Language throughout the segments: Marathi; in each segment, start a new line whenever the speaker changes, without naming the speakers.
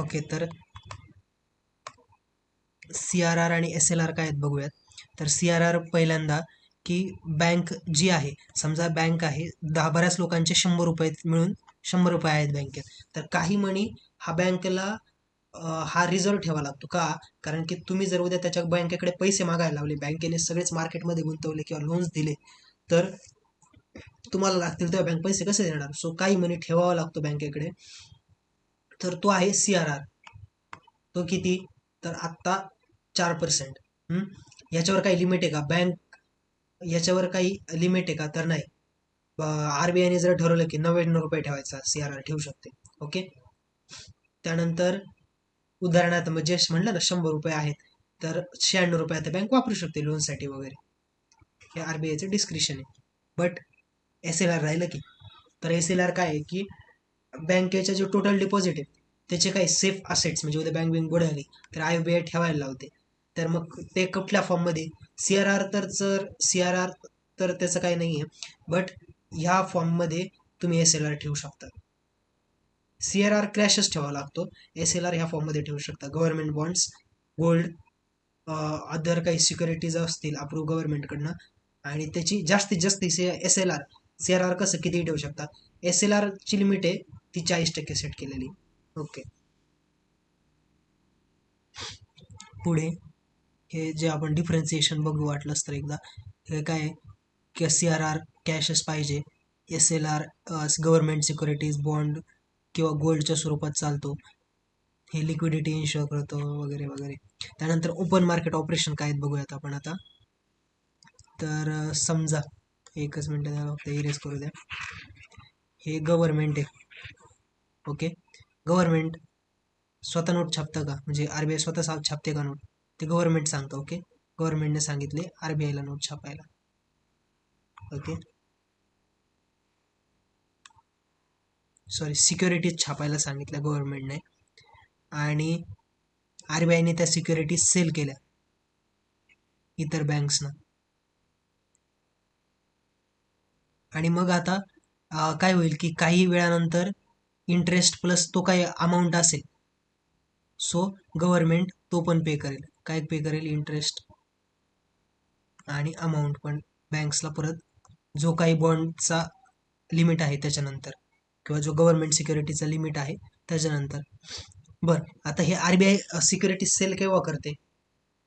ओके तर सी आर आर आणि एस एल आर काय आहेत बघूयात. तर सी आर आर पहिल्यांदा की बँक जी आहे समजा बँक आहे दहा बऱ्याच लोकांचे शंभर रुपये मिळून शंभर रुपये आहेत बँकेत तर काही मणी हा बँकेला हा रिझर्व ठेवा लागतो. का? कारण की तुम्ही जर उद्या त्याच्या बँकेकडे पैसे मागायला लावले बँकेने सगळेच मार्केटमध्ये गुंतवले किंवा लोन्स दिले तर तुम्हाला लागतील तेव्हा बँक पैसे कसे देणार? सो काही मनी ठेवावा लागतो बँकेकडे तर तो आहे सी आर आर तो किती? तर आत्ता चार पर्सेंट याच्यावर काही लिमिट आहे का? बँक याच्यावर काही लिमिट आहे का? तर नाही. आर बी आयने जर ठरवलं की नव्याण्णव रुपये ठेवायचा सी आर आर ठेवू शकते. ओके त्यानंतर उदाहरणार्थ म्हणजे म्हणलं ना शंभर रुपये आहेत तर शहाण्णव रुपये आता बँक वापरू शकते लोनसाठी वगैरे. हे आर बी आयचं डिस्क्रिप्शन आहे. बट एस एल आर राहिलं की. तर एस एल आर काय आहे की बँकेच्या जे टोटल डिपॉझिट आहे त्याचे काही सेफ असेट्स म्हणजे उद्या बँक बँक बुडाली तर आय बी आय ठेवायला लावते. तर मग ते कुठल्या फॉर्ममध्ये सी आर आर तर जर सी आर आर तर त्याचं काही नाही आहे बट ह्या फॉर्ममध्ये तुम्ही एस एल आर ठेवू शकता. सी आर आर क्रॅशच ठेवावा लागतो. एस एल आर ह्या फॉर्ममध्ये ठेवू शकता. गव्हर्नमेंट बॉन्ड्स गोल्ड अदर काही सिक्युरिटीज असतील अप्रूव्ह गव्हर्नमेंटकडनं आणि त्याची जास्तीत जास्त S L R C R R कसं किती ठेवू शकता एस एल आरची लिमिट आहे ती चाळीस टक्के सेट केलेली. ओके पुढे हे जे आपण डिफरन्सिएशन बघू वाटलंच तर एकदा हे काय की सी आर आर कॅशच पाहिजे. S L R government securities bond किंवा गोल्डच्या स्वरूपात चालतो. हे लिक्विडिटी इन्शुअर करतो वगैरे वगैरे. त्यानंतर ओपन मार्केट ऑपरेशन काय आहेत बघूयात आपण आता. तर समजा एकच मिनटं त्याला फक्त इरेज करू द्या. हे गव्हर्नमेंट आहे. ओके गव्हर्नमेंट स्वतः नोट छापतं का? म्हणजे आर बी आय स्वतः छापते का नोट ते गव्हर्नमेंट सांगतं ओके गव्हर्नमेंटने सांगितले आर बी आयला नोट छापायला. ओके सॉरी सिक्युरिटीज छापायला सांगितल्या गव्हर्नमेंटने आणि आर बी आयने त्या सिक्युरिटीज सेल केल्या. इतर बँक्सना आणि मग आता काय होईल की काही वेळानंतर इंटरेस्ट प्लस तो काही अमाऊंट असेल सो गव्हर्मेंट तो पण पे करेल. काय पे करेल? इंटरेस्ट आणि अमाऊंट पण बँक्सला परत जो काही बॉन्डचा लिमिट आहे त्याच्यानंतर किंवा जो गव्हर्नमेंट सिक्युरिटीचा लिमिट आहे त्याच्यानंतर. बरं आता हे R B I security sale केव्हा करते?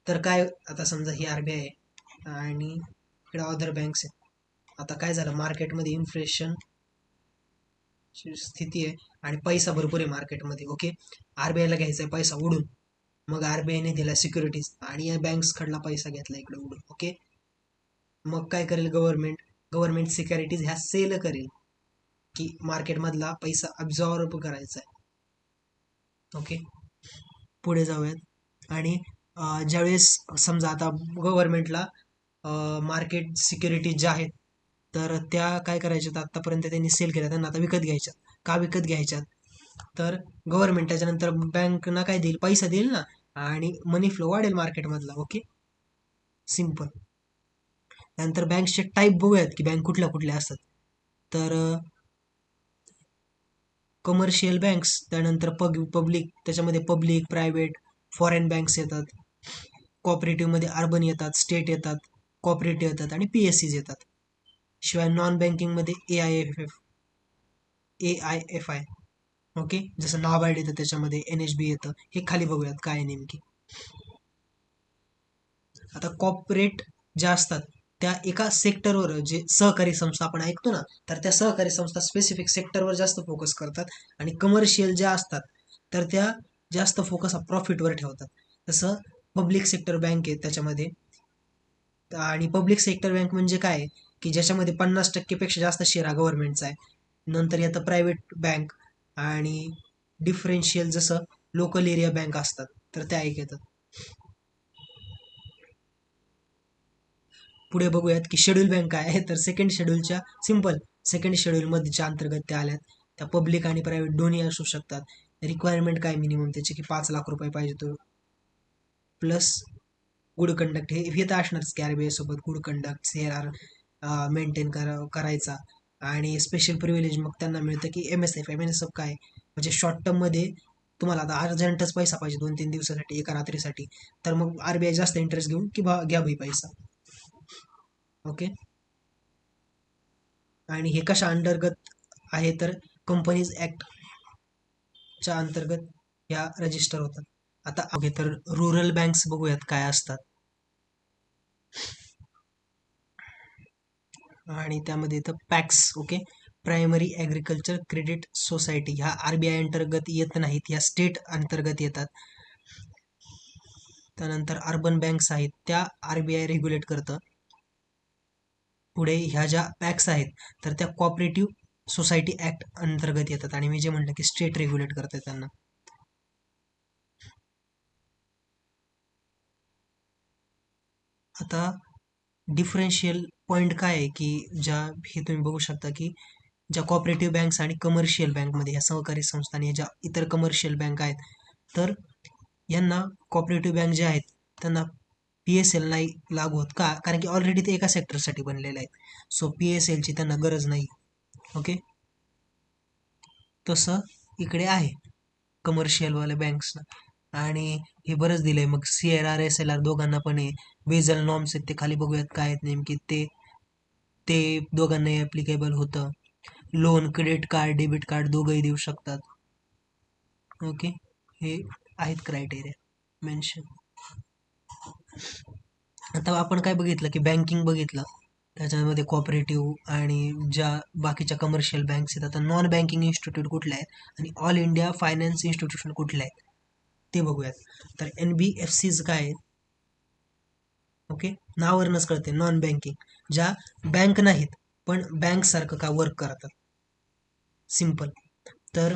तर काय आता समजा ही आर बी आय आहे आणि इकडे अदर बँक्स आहेत. आता काय झालं? मार्केटमध्ये इन्फ्लेशन स्थिती आहे आणि पैसा भरपूर आहे मार्केटमध्ये ओके आरबीआयला घ्यायचा आहे पैसा उडून. मग आरबीआयने दिला सिक्युरिटीज आणि या बँक्सकडला पैसा घेतला इकडे उडून ओके मग काय करेल गव्हर्नमेंट गव्हर्नमेंट सिक्युरिटीज ह्या सेल करेल की मार्केटमधला पैसा अब्झॉर्ब करायचा आहे ओके पुढे जाऊयात. आणि ज्यावेळेस समजा आता गव्हर्नमेंटला मार्केट सिक्युरिटीज ज्या आहेत तर त्या काय करायच्यात? आत्तापर्यंत त्यांनी सेल केल्या त्यांना आता विकत घ्यायच्यात. का विकत घ्यायच्यात? तर गव्हर्नमेंट त्याच्यानंतर बँकना काय देईल? पैसा देईल ना? आणि मनी फ्लो वाढेल मार्केटमधला ओके सिंपल त्यानंतर बँक्सचे टाईप बघूयात की बँक कुठल्या कुठल्या असतात. तर कमर्शियल बँक्स त्यानंतर पग पब्लिक त्याच्यामध्ये पब्लिक प्रायव्हेट फॉरेन बँक्स येतात. कॉपरेटिव्हमध्ये अर्बन येतात स्टेट येतात कॉपरेटिव्ह येतात आणि पी एस सीज येतात. शिवाय नॉन बँकिंगमध्ये A I F F A I F I okay जसं नाबार्ड येतं त्याच्यामध्ये एन एच बी येतं. हे खाली बघूयात काय नेमकी. आता कॉपरेट ज्या असतात त्या एका सेक्टरवर जे सहकारी संस्था आपण ऐकतो ना तर त्या सहकारी संस्था स्पेसिफिक सेक्टरवर जास्त फोकस करतात आणि कमर्शियल ज्या असतात तर त्या जास्त फोकस हा प्रॉफिटवर ठेवतात. जसं पब्लिक सेक्टर बँक आहे त्याच्यामध्ये. आणि पब्लिक सेक्टर बँक म्हणजे काय? की ज्याच्यामध्ये पन्नास टक्केपेक्षा जास्त शेअर हा गव्हर्नमेंटचा आहे. नंतर येतं प्रायव्हेट बँक आणि डिफरेन्शियल जसं लोकल एरिया बँक असतात. तर त्या एक येतात. पुढे बघूयात की शेड्यूल बँक काय आहे. तर सेकंड शेड्यूलच्या सिंपल सेकंड शेड्यूलमध्येच्या अंतर्गत त्या आल्यात त्या पब्लिक आणि प्रायव्हेट दोन्ही असू शकतात. रिक्वायरमेंट काय मिनिमम त्याची? की पाच लाख रुपये पाहिजे तो. प्लस गुड कंडक्ट हे तर असणारच की R good conduct C R maintain करा करायचा. आणि स्पेशल प्रिव्हिलेज मग त्यांना मिळतं की M S F M S F काय? म्हणजे शॉर्ट टर्ममध्ये तुम्हाला आता अर्जंटच पैसा पाहिजे दोन तीन दिवसासाठी एका रात्रीसाठी. तर मग आरबीआय जास्त इंटरेस्ट घेऊन की बा घ्या भाई पैसा. ओके? आणि हे कशा अंतर्गत आहे तर कंपनीज ऍक्ट च्या अंतर्गत या रजिस्टर होतात. आता ओके तर रुरल बँक्स बघूयात काय असतात. आणि त्यामध्ये इथं PACS okay? Primary agriculture credit society. ह्या आर बी आय अंतर्गत येत नाहीत ह्या स्टेट अंतर्गत येतात. त्यानंतर अर्बन बँक्स आहेत त्या आर बी आय रेग्युलेट करतं. पुढे ह्या ज्या पॅक्स आहेत तर त्या कॉपरेटिव्ह सोसायटी ॲक्ट अंतर्गत येतात. आणि मी जे म्हटलं की स्टेट रेग्युलेट करते त्यांना. आता डिफरन्शियल पॉईंट काय आहे की ज्या हे तुम्ही बघू शकता की ज्या कॉपरेटिव्ह बँक्स आणि कमर्शियल बँकमध्ये ह्या सहकारी संस्था आणि ज्या इतर कमर्शियल बँक आहेत तर यांना कॉपरेटिव्ह बँक ज्या आहेत त्यांना पी एस एल नाही लागू होत. का? कारण की ऑलरेडी ते एका सेक्टरसाठी बनलेले आहेत. सो पी एस एलची त्यांना गरज नाही. ओके तसं इकडे आहे कमर्शियलवाल्या बँक्सना आणि हे बरंच दिलंय. मग C L R S L R दोघांना पण आहे. वेझल नॉर्म्स आहेत ते खाली बघूयात काय आहेत नेमकी. ते ते दोघांनाही ॲप्लिकेबल होतं. Loan credit card debit card दोघंही देऊ शकतात. ओके हे आहेत क्रायटेरिया मेन्शन आता आपण काय बघितलं की बँकिंग बघितलं. त्याच्यामध्ये कॉपरेटिव्ह आणि ज्या बाकीच्या कमर्शियल बँक्स आहेत. आता नॉन बँकिंग इन्स्टिट्यूट कुठल्या आहेत? आणि ऑल इंडिया फायनान्स इन्स्टिट्यूशन कुठल्या आहेत? ते बघूयात. तर एन बी एफ सीज काय आहेत? ओके नावावरूनच कळते नॉन बँकिंग ज्या बँक नाहीत पण बँकसारखं का वर्क करतात. सिंपल तर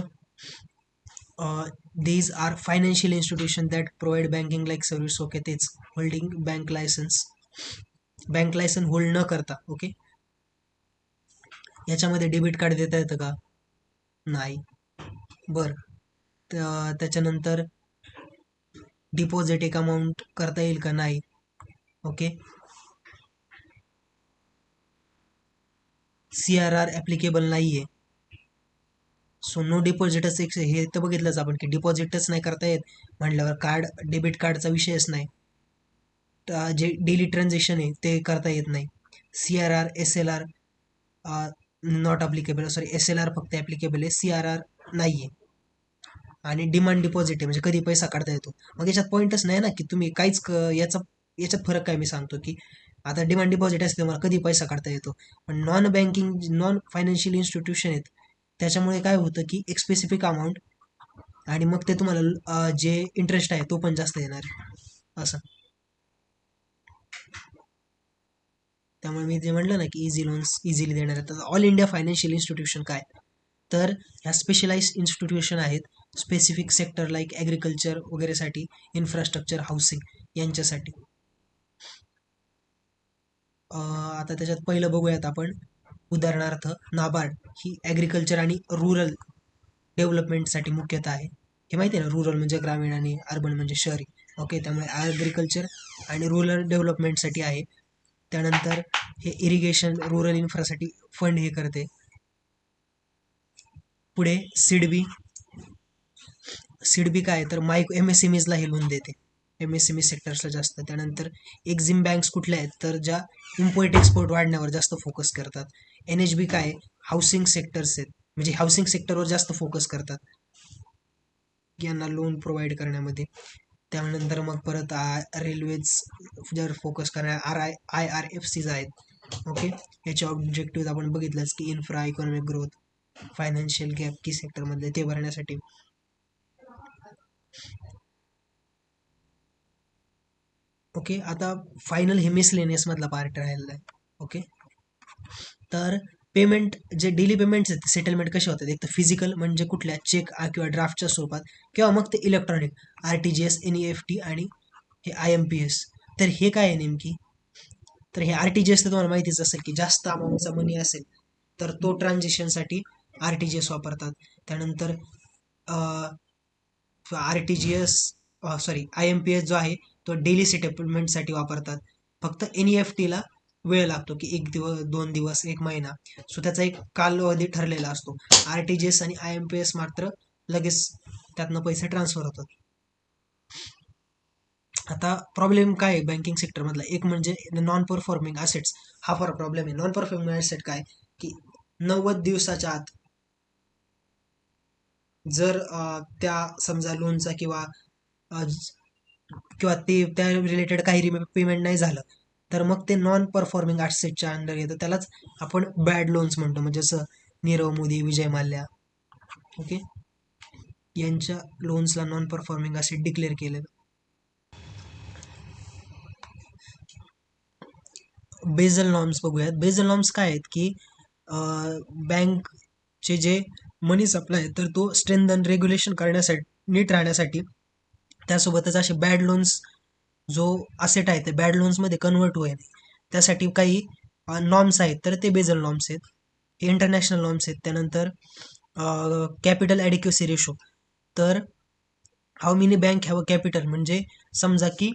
these are financial institution that provide banking like service okay तेच. Holding bank licence bank licence hold न करता ओके याच्यामध्ये डेबिट कार्ड देता येतं का? नाही. बर. त्याच्यानंतर डिपॉझिट एक अमाऊंट करता येईल का नाही? Okay C R R applicable नाही आहे सो नो डिपॉझिटच एक हे तर बघितलंच आपण की डिपॉझिटच नाही करता येत म्हटल्यावर कार्ड डेबिट कार्डचा विषयच नाही. जे डेली ट्रान्झॅक्शन आहे ते करता येत नाही. C R R S L R not applicable sorry S L R फक्त ॲप्लिकेबल आहे. सी आर आर नाही आहे आणि डिमांड डिपॉझिट आहे. म्हणजे कधी पैसा काढता येतो. मग याच्यात पॉईंटच नाही ना की तुम्ही काहीच याचा याच्यात फरक काय मी सांगतो की आता डिमांड डिपॉझिट असते मला कधी पैसा काढता येतो. पण non banking non financial institution आहेत त्याच्यामुळे काय होतं की एक स्पेसिफिक अमाऊंट आणि मग ते तुम्हाला जे इंटरेस्ट आहे तो पण जास्त येणार असं. त्यामुळे मी जे म्हटलं ना की इझी लोन्स इझिली देणार आहेत. ऑल इंडिया फायनान्शियल इन्स्टिट्यूशन काय? तर ह्या स्पेशलाइज इन्स्टिट्यूशन आहेत. स्पेसिफिक सेक्टर लाईक ॲग्रिकल्चर वगैरेसाठी इन्फ्रास्ट्रक्चर हाऊसिंग यांच्यासाठी. आता त्याच्यात पहिलं बघूयात आपण. उदाहरणार्थ नाबार्ड ही ॲग्रिकल्चर आणि रुरल डेव्हलपमेंटसाठी मुख्यतः आहे. हे माहिती आहे ना? रुरल म्हणजे ग्रामीण आणि अर्बन म्हणजे शहरी. ओके त्यामुळे ॲग्रिकल्चर आणि रुरल डेव्हलपमेंटसाठी आहे. त्यानंतर हे इरिगेशन रुरल इन्फ्रासाठी फंड हे करते. पुढे सिडबी सिडबी काय तर मायक एम एस एम ईजला हे लोन देते. एम एस एम ई सेक्टर्सला जास्त. त्यानंतर एक्झिम बँक्स कुठल्या आहेत? तर ज्या इम्पोर्ट एक्सपोर्ट वाढण्यावर जास्त फोकस करतात. एन एच बी काय हाऊसिंग सेक्टर्स आहेत. म्हणजे हाऊसिंग सेक्टरवर जास्त फोकस करतात. यांना लोन प्रोव्हाइड करण्यामध्ये. त्यानंतर मग परत रेल्वेज जर फोकस करण्या R I I R F Cs आहेत. ओके याचे ऑब्जेक्टिव्ह आपण बघितलंच की infra economic growth financial gap की सेक्टरमधले ते भरण्यासाठी ओके आता फायनल हे मधला पार्ट राहिलेला आहे. ओके तर पेमेंट जे डेली पेमेंट्स आहेत सेटलमेंट कसे होतात? एक तर फिजिकल म्हणजे कुठल्या? चेक किंवा ड्राफ्टच्या स्वरूपात. किंवा मग ते electronic R T G S N E F T आणि हे आय एम पी एस तर हे काय आहे नेमकी? तर हे आर टी जी एस तर तुम्हाला माहितीच असेल की जास्त अमाऊंटचा मनी असेल तर तो ट्रान्झॅक्शनसाठी आर टी जी एस वापरतात. त्यानंतर R T G S sorry I M P S जो आहे तो डेली सेटलमेंटसाठी वापरतात. फक्त एन ई एफ टीला वेळ लागतो की एक दिवस दोन दिवस एक महिना. सो त्याचा एक कालावधी ठरलेला असतो. आर टी जी एस आणि आय एम पी एस मात्र लगेच त्यातनं पैसे ट्रान्सफर होतात. आता प्रॉब्लेम काय आहे बँकिंग सेक्टरमधला एक म्हणजे नॉन परफॉर्मिंग असेट्स हा फार प्रॉब्लेम आहे. नॉन परफॉर्मिंग असेट काय? की नव्वद दिवसाच्या आत जर त्या समजा लोनचा किंवा किंवा ते त्या रिलेटेड काही पेमेंट नाही झालं तर मग ते नॉन परफॉर्मिंग आर्टसेटच्या अंडर येतं त्यालाच आपण बॅड लोन्स म्हणतो. म्हणजे जसं नीरव मोदी विजय माल्या ओके यांच्या लोन्सला नॉन परफॉर्मिंग असेट डिक्लेअर केलं बेझल नॉर्म्स बघूयात. बेझल नॉर्म्स काय आहेत की बँकचे जे मनी सप्लाय तर तो स्ट्रेंथन रेग्युलेशन करण्यासाठी नीट राहण्यासाठी त्यासोबतच असे बॅड लोन्स जो असेट आहे ते बॅड लोन्समध्ये कन्वर्ट होईल. त्यासाठी काही नॉर्म्स आहेत तर ते बेझल नॉर्म्स आहेत. इंटरनॅशनल नॉर्म्स आहेत त्यानंतर कॅपिटल ॲडिक्युसी रेशो तर how many bank have a capital म्हणजे समजा की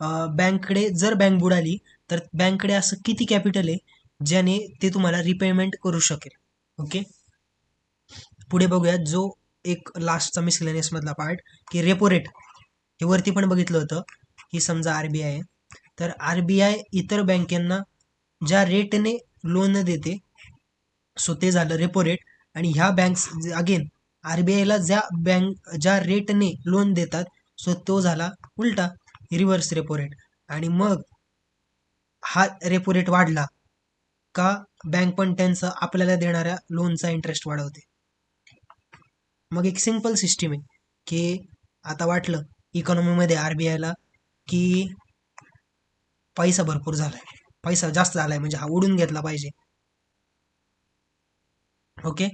बँककडे जर बँक बुडाली तर बँककडे असं किती कॅपिटल आहे ज्याने ते तुम्हाला रिपेमेंट करू शकेल. ओके पुढे बघूयात जो एक लास्टचा मिसलेनियसमधला पार्ट की रेपो रेट हे वरती पण बघितलं होतं की समजा आर बी आय आहे. तर आर बी आय इतर बँकेंना ज्या रेटने लोन देते सो ते झालं रेपो रेट आणि ह्या बँक्स अगेन आर बी आयला ज्या बँक ज्या रेटने लोन देतात सो तो झाला उलटा रिव्हर्स रेपो रेट आणि मग हा रेपो रेट वाढला का बँक पण त्यांचा आपल्याला देणाऱ्या लोनचा इंटरेस्ट वाढवते. मग एक सिंपल सिस्टीम आहे की आता वाटलं इकॉनॉमीमध्ये आर बी आयला की पैसा भरपूर झालाय. पैसा जास्त झालाय म्हणजे हा उडून घेतला पाहिजे. ओके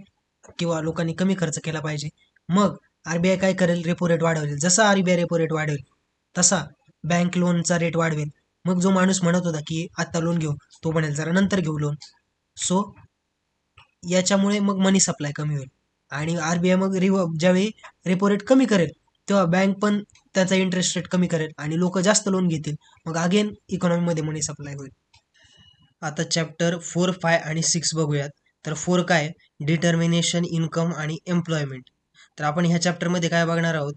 किंवा लोकांनी कमी खर्च केला पाहिजे. मग आरबीआय काय करेल? रेपो रेट वाढवेल. जसा आरबीआय रेपो रेट वाढवेल तसा बँक लोनचा रेट वाढवेल. मग जो माणूस म्हणत होता की आत्ता लोन घेऊ तो म्हणेल जरा नंतर घेऊ लोन सो याच्यामुळे मग मनी सप्लाय कमी होईल. आणि आर बी आय मग रिव ज्यावेळी रेपो रेट कमी करेल तेव्हा बँक पण त्याचा इंटरेस्ट रेट कमी करेल आणि लोक जास्त लोन घेतील. मग अगेन इकॉनॉमीमध्ये मनी सप्लाय होईल. आता चॅप्टर फोर फाय आणि सिक्स बघूयात. तर फोर काय? डिटर्मिनेशन इन्कम आणि एम्प्लॉयमेंट तर आपण ह्या चॅप्टरमध्ये काय बघणार आहोत?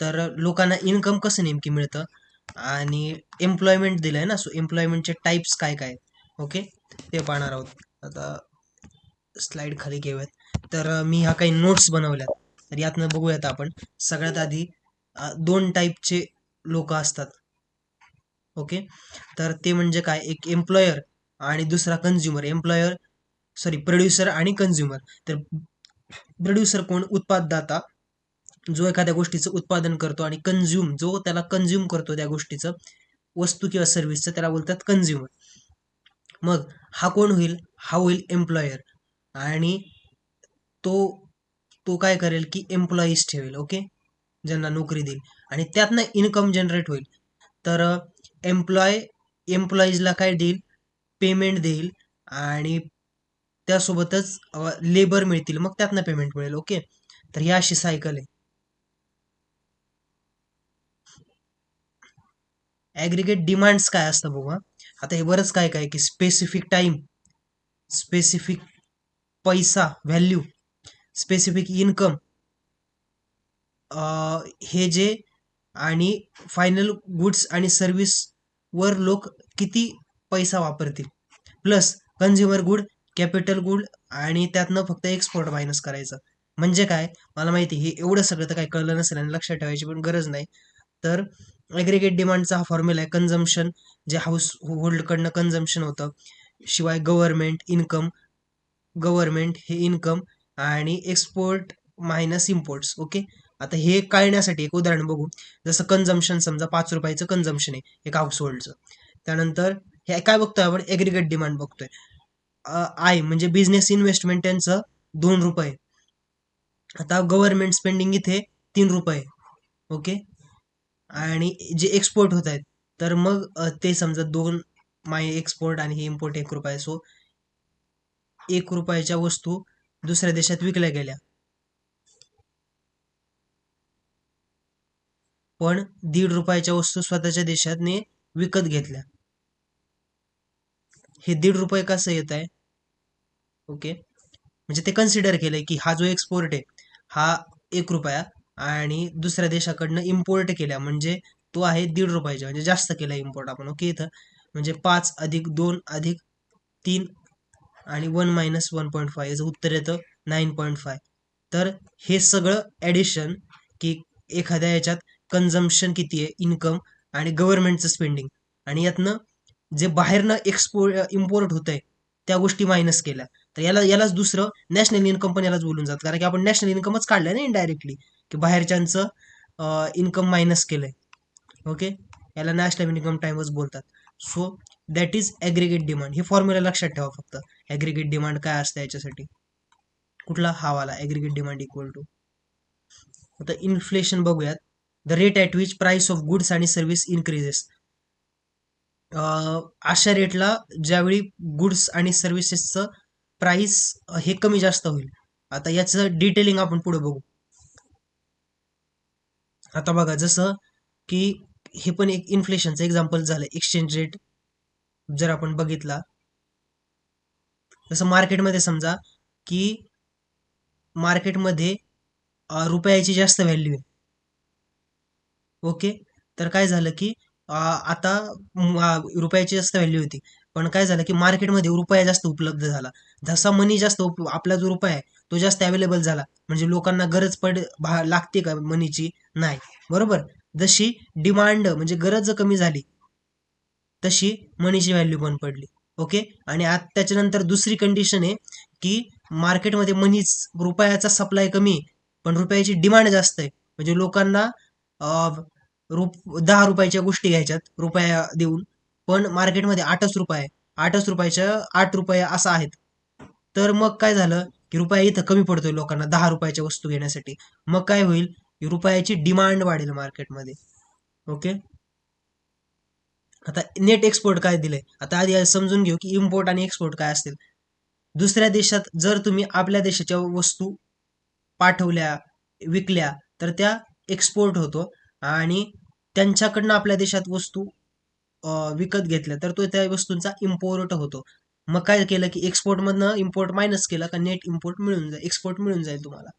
तर लोकांना इन्कम कसं नेमकी मिळतं? आणि एम्प्लॉयमेंट दिलं आहे ना सो एम्प्लॉयमेंटचे टाईप्स काय काय ओके ते पाहणार आहोत. आता स्लाईड खाली घेऊयात. तर मी ह्या काही नोट्स बनवल्यात. तर यातनं बघूयात आपण. सगळ्यात आधी दोन टाईपचे लोक असतात. ओके? तर ते म्हणजे काय? एक एम्प्लॉयर आणि दुसरा कन्झ्युमर एम्प्लॉयर सॉरी प्रोड्युसर आणि कन्झ्युमर तर प्रोड्युसर कोण? उत्पाददाता. जो एखाद्या गोष्टीचं उत्पादन करतो आणि कन्झ्युम जो त्याला कन्झ्युम करतो त्या गोष्टीचं वस्तू किंवा सर्व्हिसचं त्याला बोलतात कन्झ्युमर मग हा कोण होईल? हा होईल एम्प्लॉयर आणि तो तो काय करेल की एम्प्लॉईज ठेवेल ओके ज्यांना नोकरी देईल. आणि त्यातनं इन्कम जनरेट होईल. तर एम्प्लॉय एम्प्लॉईजला काय देईल? पेमेंट देईल आणि त्यासोबतच लेबर मिळतील. मग त्यातनं पेमेंट मिळेल ओके तर ही अशी सायकल आहे. ॲग्रिगेट डिमांड्स काय असतं बघा आता हे बरंच काय काय की स्पेसिफिक टाईम स्पेसिफिक पैसा व्हॅल्यू स्पेसिफिक इन्कम हे जे आणि फायनल गुड्स आणि सर्व्हिसवर लोक किती पैसा वापरतील. Plus consumer good capital good आणि त्यातनं फक्त एक्सपोर्ट मायनस करायचं. म्हणजे काय? मला माहिती हे एवढं सगळं तर काही कळलं नसेल आणि लक्षात ठेवायची पण गरज नाही. तर ॲग्रिगेट डिमांडचा हा फॉर्म्युला आहे कन्झम्शन जे हाऊस होल्डकडनं कन्झम्शन होतं. शिवाय गव्हर्मेंट इन्कम गव्हर्नमेंट हे इन्कम आणि एक्सपोर्ट मायनस इम्पोर्ट्स ओके आता हे कळण्यासाठी एक उदाहरण बघू. जसं कन्झम्शन समजा पाच रुपयाचं कन्झम्शन आहे एक हाऊस होल्डचं त्यानंतर हे काय बघतोय आपण? ॲग्रिगेट डिमांड बघतोय. आय म्हणजे बिझनेस इन्व्हेस्टमेंट त्यांचं दोन रुपये. आता गव्हर्नमेंट स्पेंडिंग इथे तीन रुपये ओके आणि जे एक्सपोर्ट होत आहेत तर मग ते समजा दोन माय एक्सपोर्ट आणि हे इम्पोर्ट एक रुपये. सो एक रुपयाच्या वस्तू दुसऱ्या देशात विकल्या गेल्या. पण दीड रुपयाच्या वस्तू स्वतःच्या देशातने विकत घेतल्या. हे दीड रुपये कसं येत आहे? ओके म्हणजे ते कन्सिडर केलंय की हा जो एक्सपोर्ट आहे हा एक रुपया आणि दुसऱ्या देशाकडनं इम्पोर्ट केल्या. म्हणजे तो आहे दीड रुपयाच्या. म्हणजे जास्त केला इम्पोर्ट आपण. ओके इथं. म्हणजे पाच अधिक दोन अधिक तीन आणि one minus one point five याचं उत्तर येतं नाईन पॉईंट फाय. तर हे सगळं ॲडिशन की एखाद्या याच्यात कन्झम्पशन किती आहे इन्कम आणि गव्हर्नमेंटचं स्पेंडिंग आणि यातनं जे बाहेरनं एक्सपो इम्पोर्ट होत आहे त्या गोष्टी मायनस केल्या. तर याला यालाच दुसरं नॅशनल इन्कम पण यालाच बोलून जातं. कारण की आपण नॅशनल इन्कमच काढलं ना इनडायरेक्टली की बाहेरच्यांचं इन्कम मायनस केलंय. ओके याला नॅशनल इन्कम टाईमच बोलतात. So that is aggregate demand हे फॉर्म्युला लक्षात ठेवा फक्त. ॲग्रिगेट डिमांड काय असतं याच्यासाठी? कुठला हावाला ॲग्रिगेट डिमांड इक्वल टू आता इन्फ्लेशन बघूयात. The rate at which price of goods आणि सर्व्हिस इन्क्रीजेस अशा रेटला ज्यावेळी गुड्स आणि सर्व्हिसेसचं प्राइस हे कमी जास्त होईल. आता याचं डिटेलिंग आपण पुढे बघू. आता बघा जसं की हे पण एक इन्फ्लेशनचं एक्झाम्पल झालं. एक्सचेंज रेट जर आपण बघितला जसं मार्केटमध्ये समजा की मार्केटमध्ये रुपयाची जास्त व्हॅल्यू आहे. ओके तर काय झालं की आता रुपयाची जास्त व्हॅल्यू होती. पण काय झालं की मार्केटमध्ये रुपया जास्त उपलब्ध झाला. जसा मनी जास्त आपला जो रुपया आहे तो जास्त अवेलेबल झाला. म्हणजे लोकांना गरज पड लागते का मनीची नाही. बरोबर? जशी डिमांड म्हणजे गरज कमी झाली तशी मनीची व्हॅल्यू पण पडली. ओके आणि आता त्याच्यानंतर दुसरी कंडिशन आहे की मार्केटमध्ये मनीच रुपयाचा सप्लाय कमी पण रुपयाची डिमांड जास्त आहे. म्हणजे लोकांना रुप दहा रुपयाच्या गोष्टी घ्यायच्यात रुपया देऊन. पण मार्केटमध्ये आठच रुपये आठच रुपयाच्या आठ रुपये असं आहेत. तर मग काय झालं की रुपया इथं कमी पडतोय लोकांना दहा रुपयाच्या वस्तू घेण्यासाठी. मग काय होईल? रुपयाची डिमांड वाढेल मार्केटमध्ये ओके आता नेट एक्सपोर्ट काय दिलंय? आता आधी समजून घेऊ की इम्पोर्ट आणि एक्सपोर्ट काय असतील. दुसऱ्या देशात जर तुम्ही आपल्या देशाच्या वस्तू पाठवल्या विकल्या तर त्या एक्सपोर्ट होतो. आणि त्यांच्याकडनं आपल्या देशात वस्तू विकत घेतल्या तर तो त्या वस्तूंचा इम्पोर्ट होतो. मग काय केलं की एक्सपोर्टमधनं इम्पोर्ट मायनस केलं का नेट इम्पोर्ट मिळून जाईल एक्सपोर्ट मिळून जाईल तुम्हाला.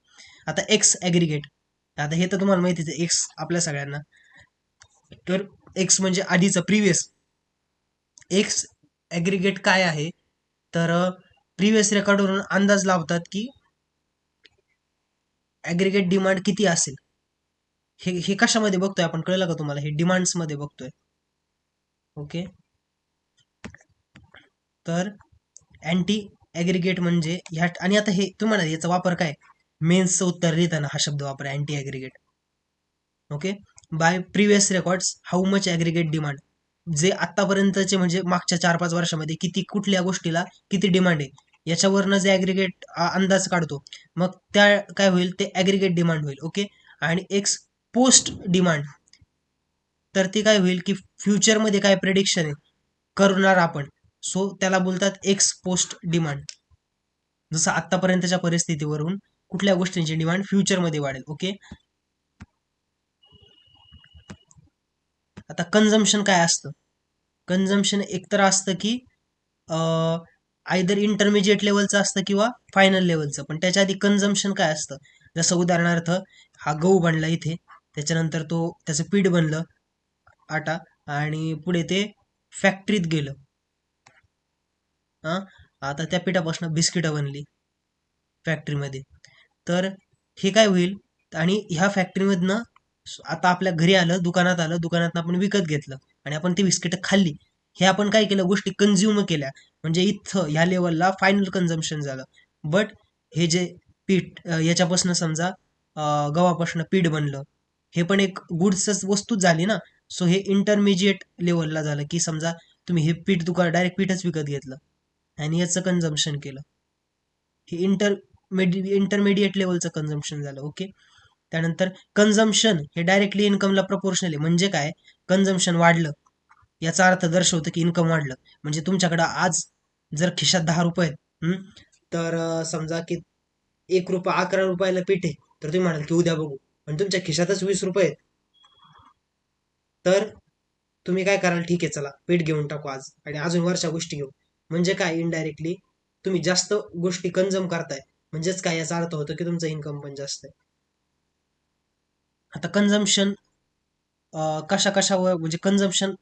आता एक्स ॲग्रिगेट आता हे तर तुम्हाला माहितीच आहे एक्स आपल्या सगळ्यांना. तर एक्स म्हणजे आधीचं प्रिव्हियस एक्स ॲग्रिगेट काय आहे? तर प्रिव्हियस रेकॉर्डवरून अंदाज लावतात की ॲग्रिगेट डिमांड किती असेल? हे हे कशामध्ये बघतोय आपण? कळलं का तुम्हाला? हे डिमांड्समध्ये बघतोय. ओके तर अँटी ॲग्रिगेट म्हणजे ह्या आणि आता हे तुम्हाला याचा वापर काय? मेन्सचं उत्तर लिहिताना हा शब्द वापरा ante aggregate okay by previous records how much aggregate demand जे आत्तापर्यंतचे म्हणजे मागच्या चार पाच वर्षामध्ये किती कुठल्या गोष्टीला किती डिमांड आहे? याच्यावरनं जे ॲग्रिगेट अंदाज काढतो मग त्या काय होईल? ते ॲग्रिगेट डिमांड होईल ओके आणि एक्स पोस्ट डिमांड तर ती काय होईल की फ्युचरमध्ये काय प्रेडिक्शन आहे? करणार आपण. सो त्याला बोलतात एक्स पोस्ट डिमांड जसं आत्तापर्यंतच्या परिस्थितीवरून कुठल्या गोष्टींची डिमांड फ्युचरमध्ये वाढेल ओके आता कन्झम्शन काय असतं? कन्झम्शन एकतर असतं की आयदर इंटरमिजिएट लेवलचं असतं किंवा फायनल लेवलचं पण त्याच्या आधी कन्झम्शन काय असतं? जसं उदाहरणार्थ हा गहू बनला इथे त्याच्यानंतर तो त्याचं पीठ बनलं आटा आणि पुढे ते फॅक्टरीत गेलं. हां आता त्या पिठापासून बिस्किटं बनली फॅक्टरीमध्ये तर हे काय होईल? आणि ह्या फॅक्टरीमधनं आता आपल्या घरी आलं दुकानात आलं दुकानात आपण विकत घेतलं आणि आपण ती बिस्किट खाल्ली. हे आपण काय केलं? गोष्टी कन्झ्युम केल्या. म्हणजे इथं ह्या लेवलला फायनल कन्झम्शन झालं. बट हे जे पीठ याच्यापासून समजा गव्हापासून पीठ बनलं हे पण एक गुड्सच वस्तूच झाली ना. सो हे इंटरमिजिएट लेवलला झालं की समजा तुम्ही हे पीठ दुकान डायरेक्ट पीठच विकत घेतलं आणि याचं कन्झम्पन केलं. हे इंटरमेडि इंटरमिडिएट लेवलचं कन्झम्शन झालं ओके त्यानंतर कन्झम्पशन हे डायरेक्टली इन्कमला प्रपोर्शनल आहे. म्हणजे काय? कन्झम्पशन वाढलं. याचा अर्थ दर्शवतं की इन्कम वाढलं. म्हणजे तुमच्याकडं आज जर खिशात दहा रुपये तर समजा की एक रुपये अकरा रुपयाला पीठ आहे तर तुम्ही म्हणाल की उद्या बघू. पण तुमच्या खिशातच वीस रुपये तर तुम्ही काय कराल? ठीक आहे चला पीठ घेऊन टाकू आज आणि अजून वरच्या गोष्टी घेऊ. म्हणजे काय? इनडायरेक्टली तुम्ही जास्त गोष्टी कन्झम करताय. म्हणजेच काय? याचा अर्थ होतो की तुमचं इन्कम पण जास्त आहे. आता कन्झम्पशन कशा कशावर म्हणजे कन्झम्पशन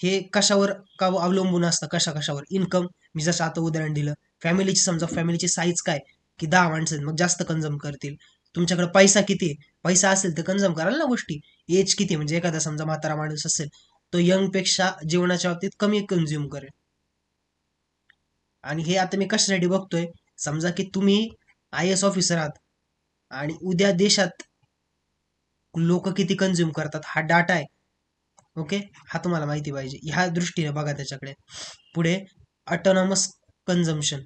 हे कशावर का अवलंबून असतं? कशा कशावर इन्कम मी जसं आता उदाहरण दिलं फॅमिलीची समजा फॅमिलीची साईज काय? की दहा माणसं आहेत, मग जास्त कन्झम करतील. तुमच्याकडे पैसा किती आहे? पैसा असेल तर कन्झम कराल ना गोष्टी. एज किती म्हणजे एखादा समजा म्हातारा माणूस असेल तो यंगपेक्षा जीवनाच्या बाबतीत कमी कन्झ्युम करेल. आणि हे आता मी कशासाठी बघतोय? समजा की तुम्ही आय एस ऑफिसर आहात आणि उद्या देशात लोक किती कन्झ्युम करतात हा डाटा आहे. ओके हा तुम्हाला माहिती पाहिजे. ह्या दृष्टीने बघा त्याच्याकडे. पुढे ऑटोनॉमस कन्झम्पन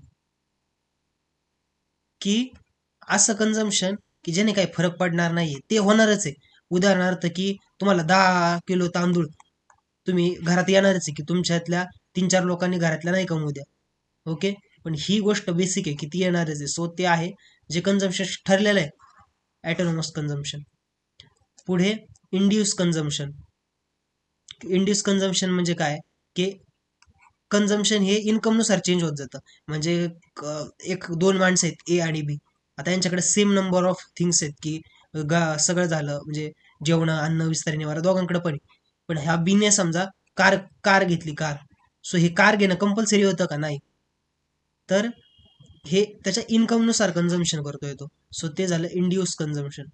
की असं कन्झम्पन की ज्याने काही फरक पडणार नाहीये ते होणारच आहे. उदाहरणार्थ की तुम्हाला दहा किलो तांदूळ तुम्ही घरात येणारच आहे की तुमच्यातल्या तीन चार लोकांनी घरातल्या नाही कमवू द्या. ओके पण ही गोष्ट बेसिक आहे की ती येणारच आहे. सो ते आहे जे कन्झम्पशन ठरलेलं आहे. ॲटोनॉमस कन्झम्पशन पुढे इंड्यूस कन्झम्पशन इंड्यूस कन्झम्पशन म्हणजे काय? की कन्झम्पशन हे इन्कमनुसार चेंज होत जातं. म्हणजे एक दोन माणसं आहेत ए आणि बी आता यांच्याकडे सेम नंबर ऑफ थिंग्स आहेत की गा सगळं झालं म्हणजे जेवण अन्न विस्तार निवारा दोघांकडे पण पण ह्या बीने समजा कार कार घेतली कार. सो हे कार घेणं कंपल्सरी होतं का? नाही. तर हे त्याच्या इन्कमनुसार कन्झम्पशन करतोय तो सो ते झालं इंड्यूस कन्झम्पशन